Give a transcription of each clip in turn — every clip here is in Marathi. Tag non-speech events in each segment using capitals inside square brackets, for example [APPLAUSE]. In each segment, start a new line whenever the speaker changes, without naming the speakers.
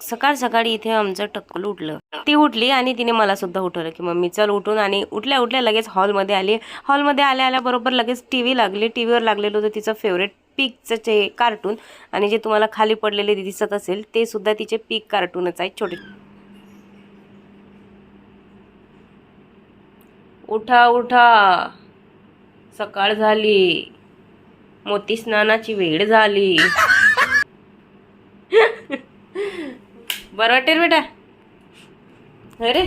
सकाळ सकाळी इथे आमचं टक्कल उठलं. ती उठली आणि तिने मला सुद्धा उठवलं की मम्मी चल उठून. आणि उठल्या उठल्या लगेच हॉलमध्ये आली. हॉलमध्ये आल्या आल्या बरोबर लगेच टी व्ही लागली. टी व्हीवर लागलेलं होतं तिचं फेवरेट पिकचं जे कार्टून आणि जे तुम्हाला खाली पडलेले दिसत असेल ते सुद्धा तिचे पीक कार्टूनच आहे छोटे. उठा उठा. सकाळ झाली. मोती स्नानाची वेळ झाली. बरं वाटेल बेटा. अरे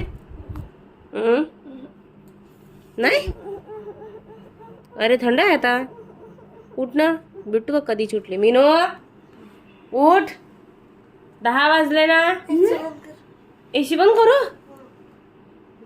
नाही? अरे थंड आहे आता. उठ ना. बिट्टू का कधी सुटली. मीनो उठ. दहा वाजले ना. एसी बंद करू.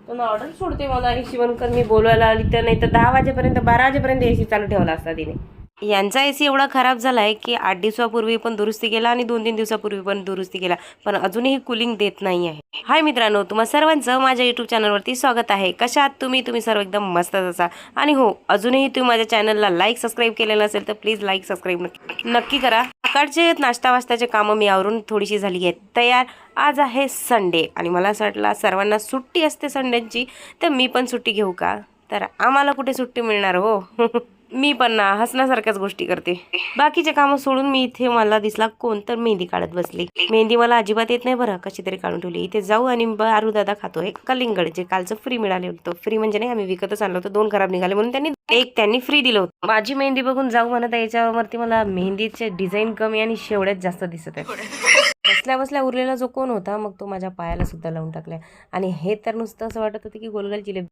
पण ऑर्डर सोडते मला ए शिवणकर मी बोलवायला आली तर नाही तर दहा वाजेपर्यंत बारा वाजेपर्यंत ए सी चालू ठेवला असता तिने. यांचा ए सी एवढा खराब झाला आहे की आठ दिवसापूर्वी पण दुरुस्ती केला आणि दोन तीन दिवसापूर्वी पण दुरुस्ती केला. पण अजूनही कुलिंग देत नाही आहे. हाय मित्रांनो तुम्हा सर्वांचं माझ्या यूट्यूब चॅनलवरती स्वागत आहे. कशा आहात तुम्ही? तुम्ही सर्व एकदम मस्तच असा. आणि हो अजूनही तुम्ही माझ्या चॅनलला लाईक सबस्क्राईब केलेलं असेल तर प्लीज लाईक सबस्क्राईब नक्की करा. सकाळचे नाश्ता वाजताचे कामं मी आवरून थोडीशी झाली आहेत तयार. आज आहे संडे आणि मला असं वाटलं सर्वांना सुट्टी असते संडेची तर मी पण सुट्टी घेऊ का? तर आम्हाला कुठे सुट्टी मिळणार हो? [LAUGHS] मी पण ना हसण्यासारख्याच गोष्टी करते. बाकीचे कामं सोडून मी इथे मला दिसला कोण तर मेहंदी काढत बसली. मेहंदी मला अजिबात येत नाही बरं कशी तरी काढून ठेवली. इथे जाऊ आणि आरू दादा खातोय कलिंगड जे कालचं फ्री मिळाले होतं. फ्री म्हणजे नाही आम्ही विकतच आणलं होतं. दोन खराब निघाले म्हणून त्यांनी एक त्यांनी फ्री दिलं होतं. माझी मेहंदी बघून जाऊ म्हणत याच्यावरती मला मेहंदीचे डिझाईन कमी आणि शेवड्यात जास्त दिसत आहे बसल्या बसल्या उरलेला जो कोण होता मग तो माझ्या पायाला सुद्धा लावून टाकलाय आणि हे तर नुसतं असं वाटत होतं की गोलगल जिलेबी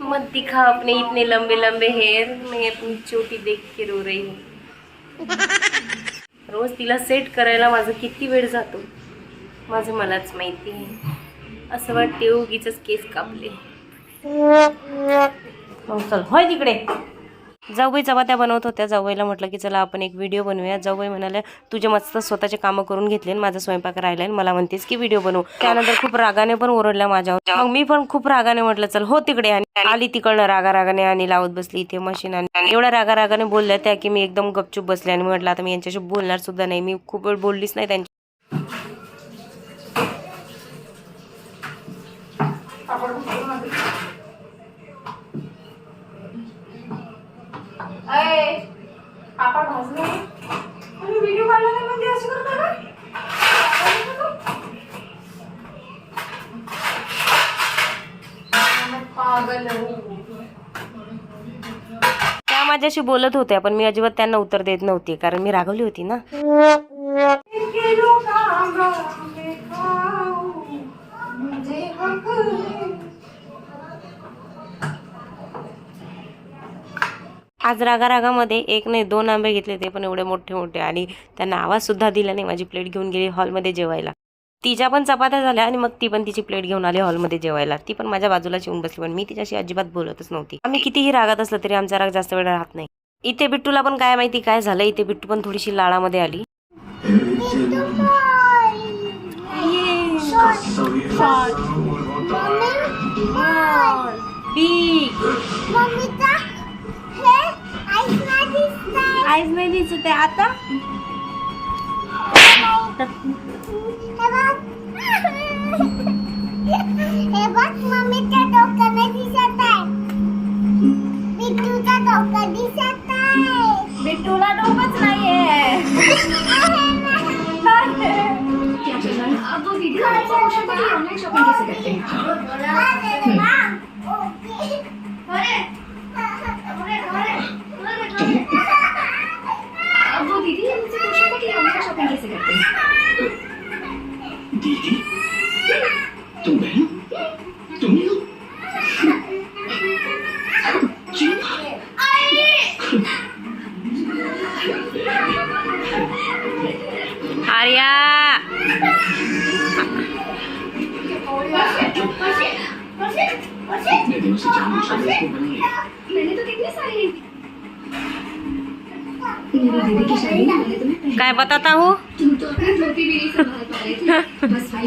मत दिखा अपने इतने लंबे लंबे हेयर मैं अपनी चोटी देख के रो रही हूँ. रोज तिला सेट करायला माझं किती वेळ जातो? माझं मलाच माहिती आहे. असं वाटते उगीच केस कापले. चल होय तिकडे. जाऊबाई चपात्या बनवत होत्या जाऊबाईला म्हटलं की चला आपण एक व्हिडिओ बनवूया. जाऊबाई म्हणाल्या तुझे मस्त स्वतःचे कामं करून घेतले आणि माझा स्वयंपाक राहिला आणि मला म्हणतेस की व्हिडिओ बनवू. त्यानंतर खूप रागाने पण ओरडल्या माझ्यावर. मग मी पण खूप रागाने म्हटलं चल हो तिकडे आणि आली तिकडनं रागा रागाने आणि लावत बसली इथे मशीन आणि एवढ्या रागा रागाने बोलल्या त्या की मी एकदम गपचूप बसले आणि म्हटलं आता मी यांच्याशी बोलणार सुद्धा नाही. मी खूप वेळ बोललीच नाही त्यांच्या
पापा भाजले. आणि व्हिडिओ काढला नाही म्हणजे असं करता का? पागल
त्या माझ्याशी बोलत होत्या पण मी अजिबात त्यांना उत्तर देत नव्हती कारण मी रागवली होती ना
गेलो का खाऊ म्हणजे हकले
आज रागारागामध्ये एक नाही दोन आंबे घेतले ते पण एवढे मोठे मोठे आणि त्यांना आवाजसुद्धा दिला नाही. माझी प्लेट घेऊन गेली हॉलमध्ये जेवायला. तिच्या पण चपात्या झाल्या आणि मग ती पण तिची प्लेट घेऊन आली हॉलमध्ये जेवायला. ती पण माझ्या बाजूला येऊन बसली पण मी तिच्याशी अजिबात बोलतच नव्हती. आम्ही कितीही रागात असलं तरी आमचा राग जास्त वेळ राहत नाही. इथे बिट्टूला पण काय माहिती काय झालं? इथे बिट्टू पण थोडीशी लाळामध्ये आली. आईज नाही दिसत आहे. आता?
हे बघ मम्मीच्या डोक्याने दिसत आहे. पिट्टूचा डोकं दिसत आहे.
बिट्टूला डोकंच नाहीये.
दीदी
की शादी में मैंने तुम्हें
काय बताता हूँ
तुम तो अपनी धोती भी नहीं संभाल पा रहे थे बस भाई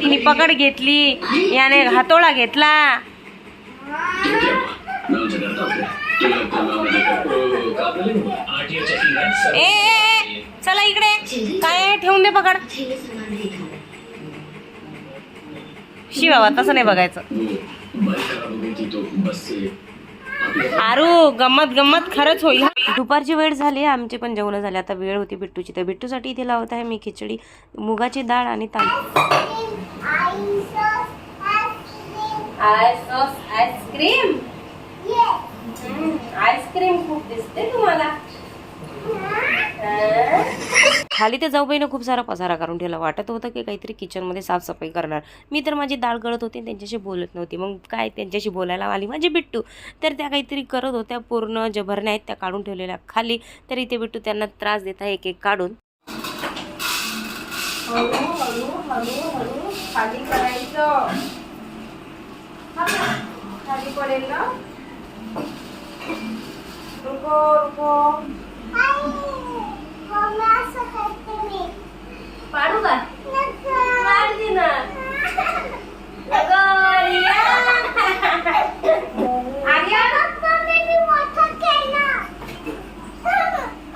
तिने पकड घेतली. याने हातोळा घेतला. ए चला इकडे. काय ठेवून दे पकड. शिवा तसं नाही बघायचं. आरू गमत गमत खरंच होईल. दुपारची वेळ झाली आमची पण जेवण झाले. आता वेळ होती बिट्टूची. तर बिट्टूसाठी इथे लावत आहे मी खिचडी मुगाची डाळ आणि तांदूळ. आईस्क्रीम? आईस्क्रीम खूप दिसते तुम्हाला. खाली तर जाऊबाईनं खूप सारा पसारा करून ठेवला. वाटत होतं की काहीतरी किचनमध्ये साफसफाई करणार. मी तर माझी डाळ गळत होती त्यांच्याशी बोलत नव्हती. मग काय त्यांच्याशी बोलायला आली माझी बिट्टू. तर त्या काहीतरी करत होत्या. पूर्ण ज्या भरण्या आहेत त्या काढून ठेवलेल्या खाली. तर इथे बिट्टू त्यांना त्रास देत एक एक काढून.
खाली करायचं. खाली पडेल ना? रुको रुको. पाडू का पाडली ना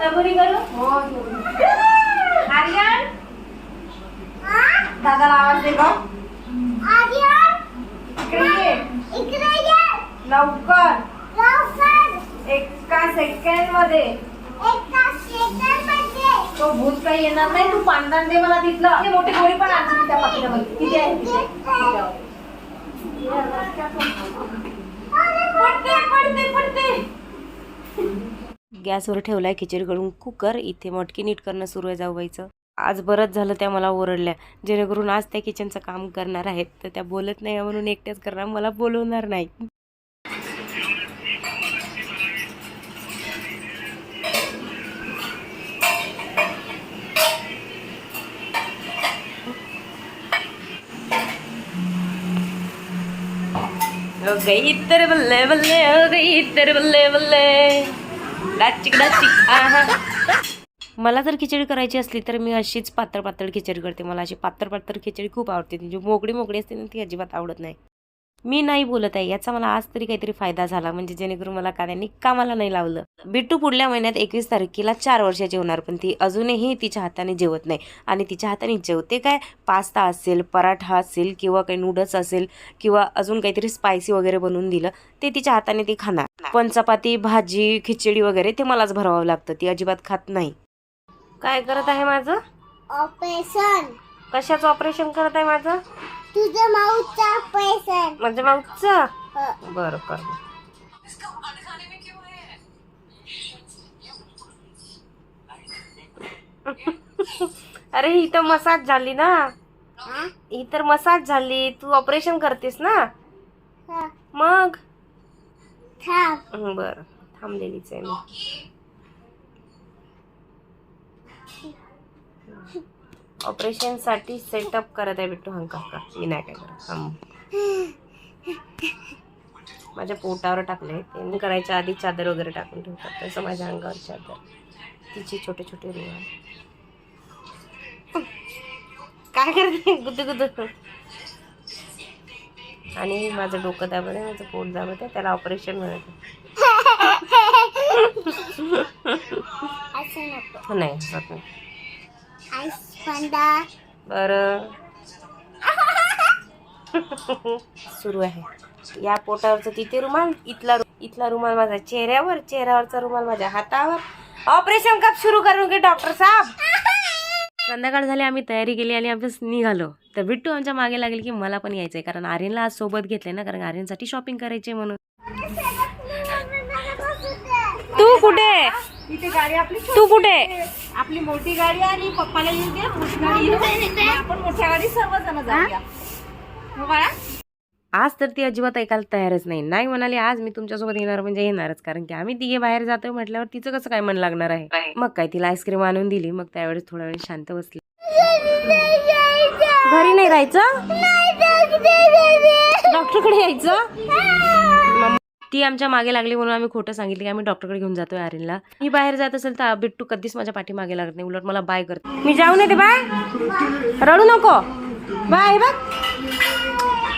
कबुरी करू हो आर्यन दादाला आवाज दे गं. इकडे ये. लवकर. एका सेकंडमध्ये. तो भूत काही येणार नाही तू पांढरा दे मला तिथलं. ते मोठी गोळी पण आणते त्या पाकिटामध्ये किती आहे तिथे? तिच्यावर. पडते पडते पडते
गॅसवर ठेवलाय खिचडी करून कुकर. इथे मटकी नीट करणं सुरू आहे जाऊबाईचं. आज बरंच झालं त्या मला ओरडल्या. जेणेकरून आज त्या किचनचं काम करणार आहेत. तर त्या बोलत नाही म्हणून एकट्याच करणार. मला बोलवणार नाही. गई तर बल्ले बल्ले हो गई तर बल्ले बल्ले डाचिक डाचिक. आहा. मला जर खिचडी करायची असली तर मी अशीच पातळ पातळ खिचडी करते. मला अशी पातळ पातळ खिचडी खूप आवडते. म्हणजे जी मोकळी मोकळी असते ना ती अजिबात आवडत नाही. मी नाही बोलत आहे. याचा मला आज तरी काहीतरी फायदा झाला. म्हणजे जेणेकरून मला कार्याने कामाला नाही लावलं. बिट्टू पुढल्या महिन्यात एकवीस तारखेला चार वर्षाची होणार पण ती अजूनही तिच्या हाताने जेवत नाही. आणि तिच्या हाताने जेवते काय? पास्ता असेल पराठा असेल किंवा काही नूडल्स असेल किंवा अजून काहीतरी स्पायसी वगैरे बनवून दिलं ते तिच्या हाताने ती खाणार. पण चपाती भाजी खिचडी वगैरे ते मलाच भरावं लागतं. ती अजिबात खात नाही. काय करत आहे माझं?
ऑपरेशन
कशाचं ऑपरेशन करत आहे माझं?
तुझं माऊचं ऑपरेशन
माझ्या माऊचं?
हो.
बरं कर. अरे ही तर मसाज झाली ना.
हा?
ही तर मसाज झाली. तू ऑपरेशन करतेस ना?
हा.
मग?
थांब.
हं, बरं. थांबलेलीच आहे मी. ऑपरेशनसाठी सेटअप करत आहे बिट्टू हंका थांब. माझ्या पोटावर टाकले ते करायच्या आधी चादर वगैरे टाकून ठेवतात. तसं माझ्या अंगावर चादर. तिची छोटे छोटे रुमाल काय करते? गुदू गुदू. आणि माझं डोकं दाबत आहे माझं पोट दाबत आहे. त्याला ऑपरेशन म्हणत [LAUGHS] नाही बरं. [LAUGHS] सुरू आहे. या पोटावरचं तिथे रुमाल इथला इथला रुमाल माझ्या चेहऱ्यावर चेहऱ्यावरचा रुमाल माझ्या हातावर. ऑपरेशन कप सुरू करून घे डॉक्टर साहेब? संध्याकाळ झाली आम्ही तयारी केली आणि आम्ही निघालो. तर बिट्टू आमच्या मागे लागेल की मला पण यायचंय कारण आर्यनला आज सोबत घेतलंय ना कारण आर्यनसाठी शॉपिंग करायची म्हणून. [LAUGHS] तू कुठे?
इथे गाडी आपली
तू कुठे?
आपली मोठी गाडी आली पप्पाला येऊ दे मोठी गाडी येऊ दे. मग आपण मोठ्या गाडी सर्वजण जाऊया. हो बाळा?
आज तर ती अजिबात ऐकायला तयारच नाही. नाही म्हणाली आज मी तुमच्यासोबत येणार म्हणजे येणारच. कारण की आम्ही तिघे बाहेर जातोय म्हटल्यावर तिचं कसं काय मन लागणार आहे? मग काय तिला आईस्क्रीम आणून दिली. मग त्यावेळेस थोडा वेळ शांत बसली. घरी नाही राहायचं? डॉक्टरकडे यायचं? ती आमच्या मागे लागली म्हणून आम्ही खोटं सांगितलं की आम्ही डॉक्टरकडे घेऊन जातोय आर्यनला. मी बाहेर जात असेल तर बिट्टू कधीच माझ्या पाठी मागे लागत नाही. उलट मला बाय करते. मी जाऊन येते बाय. रडू नको. बाय बघ.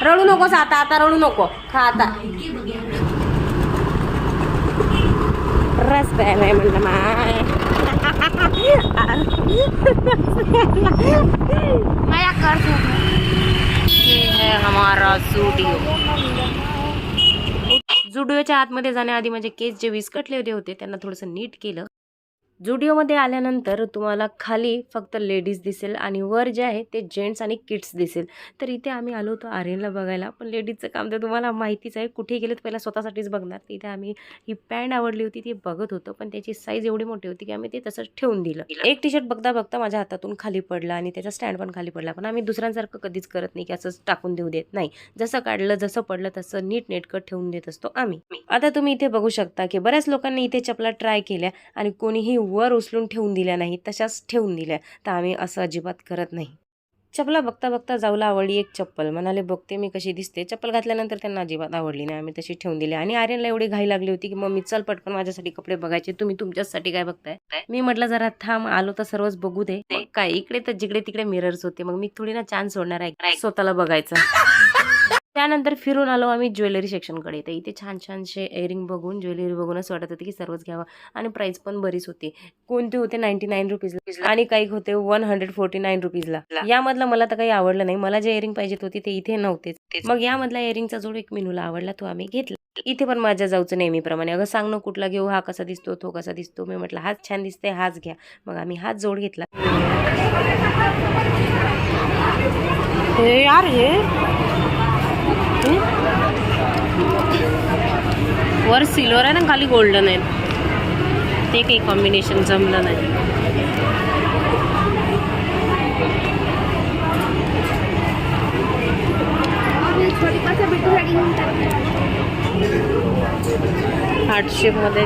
रडू नकोस आता आता रडू नको. खा आता. रस प्यायलाय म्हणलं माय. [LAUGHS] माया कर ये है हमारा स्टुडिओ स्टुडिओच्या आतमध्ये जाण्याआधी माझे केस जे विस्कटलेले होते त्यांना थोडंसं नीट केलं. जुडिओमध्ये आल्यानंतर तुम्हाला खाली फक्त लेडीज दिसेल आणि वर जे आहे ते जेंट्स आणि किड्स दिसेल. तर इथे आम्ही आलो होतो आर्यनला बघायला. पण लेडीजचं काम तर तुम्हाला माहितीच आहे. कुठे गेलं तर पहिला स्वतःसाठीच बघणार. इथे आम्ही ही पॅन्ट आवडली होती ती बघत होतो. पण त्याची साईज एवढी मोठी होती की आम्ही ते तसंच ठेवून दिलं. एक टी शर्ट बघता बघता माझ्या हातातून खाली पडला आणि त्याचा स्टँड पण खाली पडला. पण आम्ही दुसऱ्यांसारखं कधीच करत नाही की असंच टाकून देऊ देत नाही. जसं काढलं जसं पडलं तसं नीट नेटकट ठेवून देत असतो आम्ही. आता तुम्ही इथे बघू शकता की बऱ्याच लोकांनी इथे चपला ट्राय केल्या आणि कोणीही वर उचलून ठेवून दिल्या नाही तशाच ठेवून दिल्या. तर आम्ही असं अजिबात करत नाही. चपला बघता बघता जाऊला आवडली एक चप्पल. म्हणाले बघते मी कशी दिसते. चप्पल घातल्यानंतर त्यांना अजिबात आवडली नाही. आम्ही तशी ठेवून दिली आणि आर्यनला एवढी घाई लागली होती की मग मी चल पटकन माझ्यासाठी कपडे बघायचे. तुम्ही तुमच्यासाठी काय बघताय? मी म्हटलं जरा थांब आलो तर सर्वच बघू दे. काय इकडे तर जिकडे तिकडे मिरर्स होते. मग मी थोडी ना चान्स सोडणार आहे. स्वतःला बघायचं. त्यानंतर फिरून आलो आम्ही ज्वेलरी सेक्शनकडे. तर इथे छान छानसे एअरिंग बघून ज्वेलरी बघून असं वाटत होते की सर्वच घ्यावं आणि प्राइस पण बरीच होती. कोणते होते? नाईन्टी नाईन रुपीजला आणि काही होते? वन हंड्रेड फोर्टी नाईन रुपीजला यामधलं मला तर काही आवडलं नाही. मला जे एअरिंग पाहिजे होती ते इथे नव्हतेच मग यामधला एअरिंगचा जोड एक मिनूला आवडला तो आम्ही घेतला. इथे पण माझ्या जाऊचं नेहमीप्रमाणे. अगं सांग ना कुठला घेऊ? हा कसा दिसतो? तो कसा दिसतो? मी म्हटलं हाच छान दिसते हाच घ्या. मग आम्ही हाच जोड घेतला. हे यार हे वर सिल्वर आहे ना खाली गोल्डन आहे. ते काही कॉम्बिनेशन जमलं नाही. आठशे मध्ये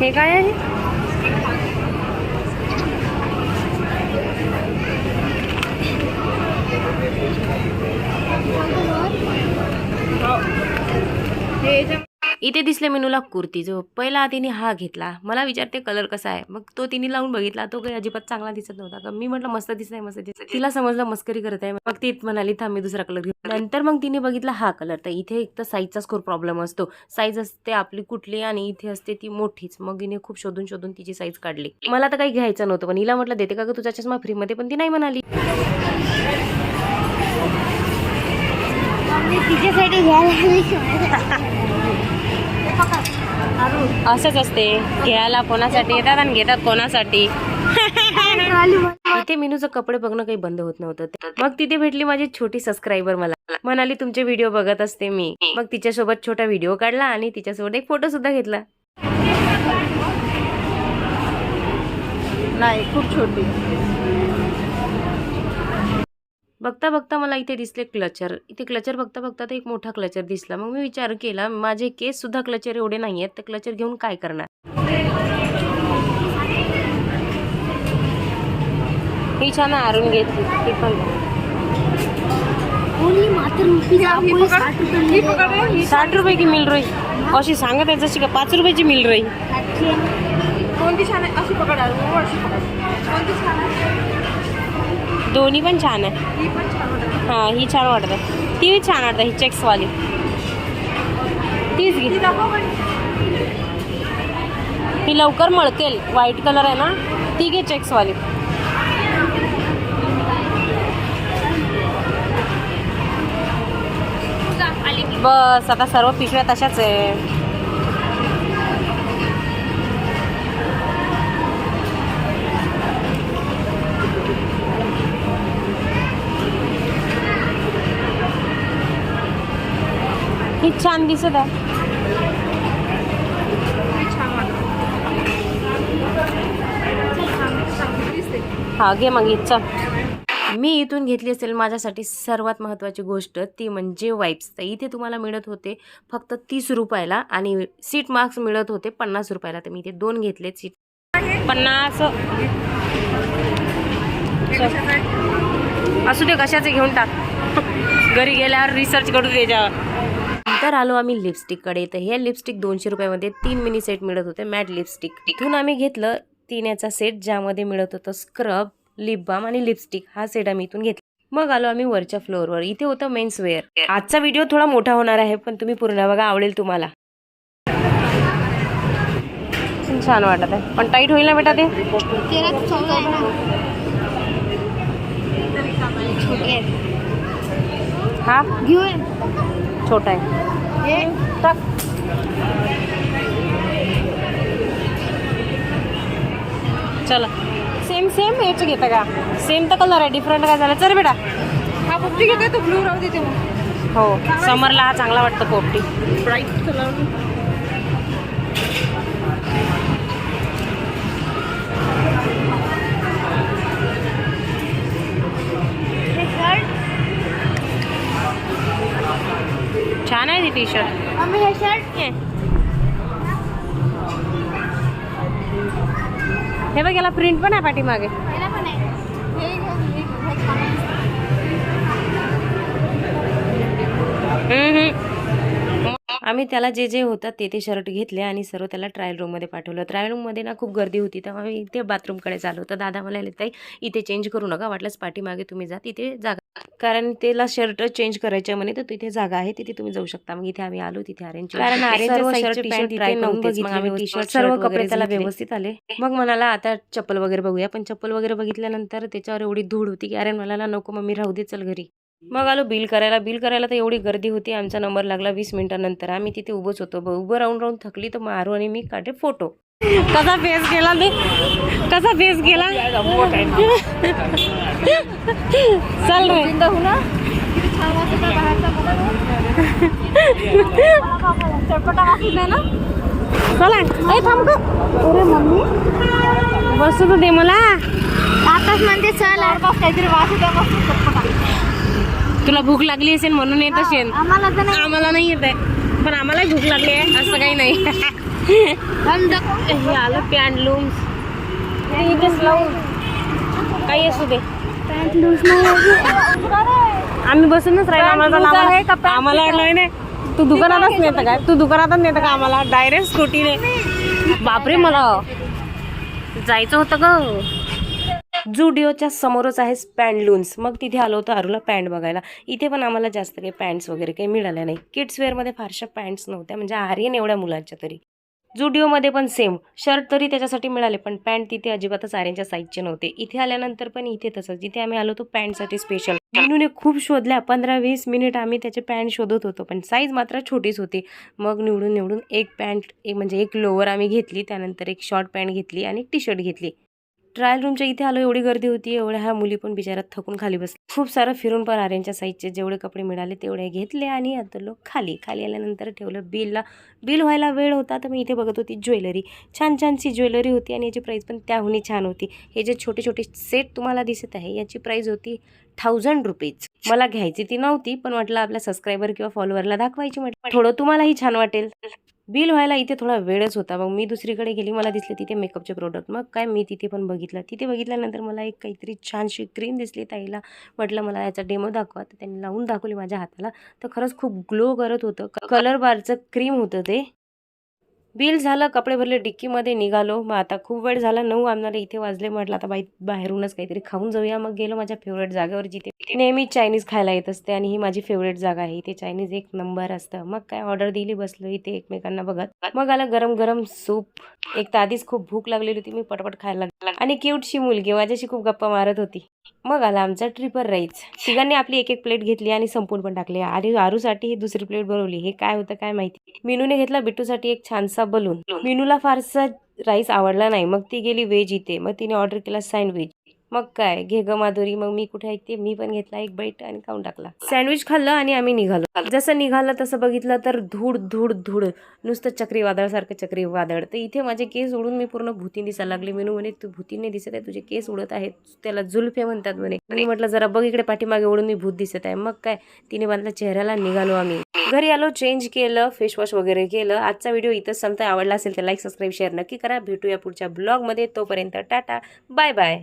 हे काय आहे? इथे दिसले मेनूला कुर्ती. जो पहिला तिने हा घेतला. मला विचारते कलर कसा आहे? मग तो तिने लावून बघितला. तो काही अजिबात चांगला दिसत नव्हता. मी म्हटलं मस्त दिसत मस्त दिसत तिला समजलं मस्करी करत आहे. मग ती म्हणाली थांब मी दुसरा कलर घेऊ नंतर मग तिने बघितला हा कलर तर इथे एक तर साईजचाच खूप प्रॉब्लेम असतो. साईज असते आपली कुठली आणि इथे असते ती मोठीच. मग हिने खूप शोधून शोधून तिची साईज काढली. मला तर काही घ्यायचं नव्हतं पण हिला म्हटलं देते का ग तुझा चष्मा फ्रीमध्ये पण ती नाही म्हणाली.
तिच्यासाठी घ्यायला
असंच असते. घ्यायला कोणासाठी? येतात आणि घेतात कोणासाठी? इथे मेनूचं कपडे बघणं काही बंद होत नव्हतं. मग तिथे भेटली माझी छोटी सबस्क्रायबर मला. म्हणाली तुमचे व्हिडिओ बघत असते मी. मग तिच्यासोबत छोटा व्हिडिओ काढला आणि तिच्यासोबत एक फोटो सुद्धा घेतला.
नाही खूप छोटी.
बघता बघता मला इथे दिसले क्लचर इथे क्लचर बघता बघता तर एक मोठा क्लचर दिसला. मग मी विचार केला माझे केस सुद्धा क्लचर एवढे नाही आहेत तर क्लचर घेऊन काय करणार? ही छान आहे आरून घेतली. ती पण
साठ रुपये
की मिल रही? अशी सांगत आहे जशी का पाच रुपयाची मिल रही.
कोणती छान आहे? अशी पकड. अशी पकड. कोणती छान आहे?
दोन्ही पण छान आहे.
ही पण छान वाटत.
हां ही छान वाटत. ती छान वाटत ही चेक्सवाली. तीच घे. ही लवकर मळकेल व्हाईट कलर आहे ना ती घे चेक्सवाली. बस आता सर्व पिशव्या तशाच आहे. ही छान दिसत आहे हा घे मग चल. मी इथून घेतली असेल माझ्यासाठी सर्वात महत्त्वाची गोष्ट ती म्हणजे वाईप्स तर इथे तुम्हाला मिळत होते फक्त तीस रुपयाला आणि सीट मार्क्स मिळत होते पन्नास रुपयाला. तर मी इथे दोन घेतले सीट पन्नास. असू दे कशाचे घेऊन टाक. घरी गेल्यावर रिसर्च करू त्याच्यावर नंतर आलो आम्ही लिपस्टिककडे तर हे लिपस्टिक दोनशे रुपयामध्ये तीन मिनी सेट मिळत होते मॅट लिपस्टिक तिथून आम्ही घेतलं तीन याचा सेट ज्यामध्ये मिळत होतं स्क्रब लिप बाम आणि लिपस्टिक हा सेट आम्ही इथून घेतला. मग आलो आम्ही वरच्या फ्लोअरवर इथे होतं मेन्स वेअर आजचा व्हिडिओ थोडा मोठा होणार आहे पण तुम्ही पूर्ण बघा आवडेल तुम्हाला. छान वाटत आहे. पण टाईट होईल ना बेटा ते?
छोटे
हा?
घेऊ
छोटा आहे. टाक. चला. सेम सेम याचं घेतं का? सेम तर कलर आहे. डिफरंट काय झालं? चल बेटा.
हा पोपटी घेते तो ब्लू राहू देते
हो. समरला हा चांगला वाटतं पोपटी.
ब्राईट कलर
छान आहे ती टी शर्ट
मम्मी हे शर्ट
हे बघ याला प्रिंट पण आहे पाठीमागे।
याला पण आहे। हे घे, हे हे छान आहे.
आम्ही त्याला जे जे होतं ते ते शर्ट घेतले आणि सर्व त्याला ट्रायल रूममध्ये पाठवलं. ट्रायल रूममध्ये ना खूप गर्दी होती तेव्हा आम्ही इथे बाथरूमकडे चालू तर दादा मला ताई इथे चेंज करू नका वाटलंच पाठीमागे तुम्ही जा तिथे जागा कारण त्याला शर्ट चेंज करायच्या म्हणे तर तिथे जागा आहे तिथे तुम्ही जाऊ शकता. मग इथे आम्ही आलो तिथे अरेंज कारण आम्ही सर्व कपडे त्याला व्यवस्थित आले. मग म्हणाला आता चप्पल वगैरे बघूया. पण चप्पल वगैरे बघितल्यानंतर त्याच्यावर एवढी धूळ होती की अरे मला नको मग मी राहू दे चल घरी. मग आलो बिल करायला. बिल करायला तर एवढी गर्दी होती. आमचा नंबर लागला वीस मिनिटानंतर. आम्ही तिथे उभंच होतो. उभं राहून राहून थकली तर मारू आणि मी काढे फोटो कसा फेस गेला मी? कसा फेस गेला चल रे. चला. ए थांब.
अरे मम्मी.
बसू तू दे मला.
आताच म्हणते चल बस काहीतरी मस्त चटपटा
तुला भूक लागली असेल म्हणून येत असेल.
आम्हाला नाही.
आम्हाला नाही येत आहे. पण आम्हालाही भूक लागली आहे असं काही नाही. हे आलं पॅन्टलूम इथेच लावून. काही असू दे. आम्ही बसूनच राहिलो आम्हाला नाही तू दुकानातच नेतं काय? तू दुकानातच नेतं का आम्हाला? डायरेक्ट स्कूटीने बापरे मला. जायचं होतं ग. जुडिओच्या समोरच आहे पॅन्टलून्स मग तिथे आलो होतो अरूला पॅन्ट बघायला. इथे पण आम्हाला जास्त काही पॅन्ट्स वगैरे काही मिळाल्या नाही. किड्स वेअरमध्ये फारशा पॅन्ट्स नव्हत्या. म्हणजे आर्यन एवढ्या मुलांच्या तरी. जुडिओमध्ये पण सेम शर्ट तरी त्याच्यासाठी मिळाले पण पॅन्ट तिथे अजिबातच आरेंजच्या साईजचे नव्हते. इथे आल्यानंतर पण इथे तसंच. जिथे आम्ही आलो तो पॅन्टसाठी स्पेशल मिनूने खूप शोधल्या. पंधरा वीस मिनिट आम्ही त्याचे पॅन्ट शोधत होतो पण साईज मात्र छोटीच होती. मग निवडून निवडून एक पॅन्ट एक म्हणजे एक लोअर आम्ही घेतली. त्यानंतर एक शॉर्ट पॅन्ट घेतली आणि टी शर्ट घेतली. ट्रायल रूमच्या इथे आलो एवढी गर्दी होती एवढ्या ह्या मुली पण बिचारात थकून खाली बस खूप सारं फिरून पण आर्यांच्या साईजचे जेवढे कपडे मिळाले तेवढे घेतले आणि आता लोक खाली खाली आल्यानंतर ठेवलं बिलला. बिल व्हायला वेळ होता तर मी इथे बघत होती ज्वेलरी. छान छानशी ज्वेलरी होती आणि याची प्राईस पण त्याहूनही छान होती. हे जे छोटे छोटे सेट तुम्हाला दिसत आहे याची प्राईस होती थाउजंड रुपीज मला घ्यायची ती नव्हती पण वाटलं आपल्या सबस्क्रायबर किंवा फॉलोअरला दाखवायची म्हटलं. थोडं तुम्हालाही छान वाटेल. बिल व्हायला इथे थोडा वेळच होता. मग मी दुसरीकडे गेली मला दिसले तिथे मेकअपचे प्रोडक्ट मग काय मी तिथे पण बघितलं. तिथे बघितल्यानंतर मला एक काहीतरी छानशी क्रीम दिसली ताईला. म्हटलं मला याचा डेमो दाखवा. तर त्यांनी लावून दाखवली माझ्या हाताला. तर खरंच खूप ग्लो करत होतं. कलर बारचं क्रीम होतं ते. बिल झालं कपडे भरले डिक्कीमध्ये निघालो. मग आता खूप वेळ झाला नऊ आम्हाला इथे वाजले म्हटलं आता बाई बाहेरूनच काहीतरी खाऊन जाऊया. मग गेलो माझ्या फेवरेट जागेवर जिथे नेहमी चायनीज खायला येत असते आणि ही माझी फेवरेट जागा आहे. इथे चायनीज एक नंबर असतं. मग काय ऑर्डर दिली बसलो इथे एकमेकांना बघत. मग आला गरम गरम सूप एक तर आधीच खूप भूक लागलेली होती मी पटपट खायला लागला. आणि क्यूटशी मुलगी माझ्याशी खूप गप्पा मारत होती. मग आला आमचा ट्रिपर राईस तिघांनी आपली एक एक प्लेट घेतली आणि संपून पण टाकली. आणि आरूसाठी ही दुसरी प्लेट बनवली. हे काय होतं काय माहिती? मिनूने घेतला बिट्टूसाठी एक छानसा बलून. मिनूला फारसा राईस आवडला नाही. मग ती गेली व्हेज इथे. मग तिने ऑर्डर केला सँडविच मग काय? घे ग माधुरी मग मी कुठे ऐकते मी पण घेतला एक बाईट आणि खाऊन टाकला. सँडविच खाल्लं आणि आम्ही निघालो. जसं निघालं तसं बघितलं तर धूड धूड धूड. नुसतं चक्रीवादळ सारखं चक्रीवादळ. तर इथे माझे केस उडून मी पूर्ण भूती दिसायला लागले. मी म्हणे तू भूतीने दिसत आहे तुझे केस उडत आहेत. त्याला जुल्फे म्हणतात म्हणे. मी म्हटलं जरा बघ इकडे पाठीमागे उडून मी भूत दिसत आहे. मग काय? तिने बांधला चेहऱ्याला निघालो आम्ही. घरी आलो चेंज केलं फेस वॉश वगैरे केलं. आजचा व्हिडिओ इथंच संपता आवडला असेल तर लाईक सबस्क्राईब शेअर नक्की करा. भेटूया पुढच्या ब्लॉगमध्ये तोपर्यंत टाटा. Bye bye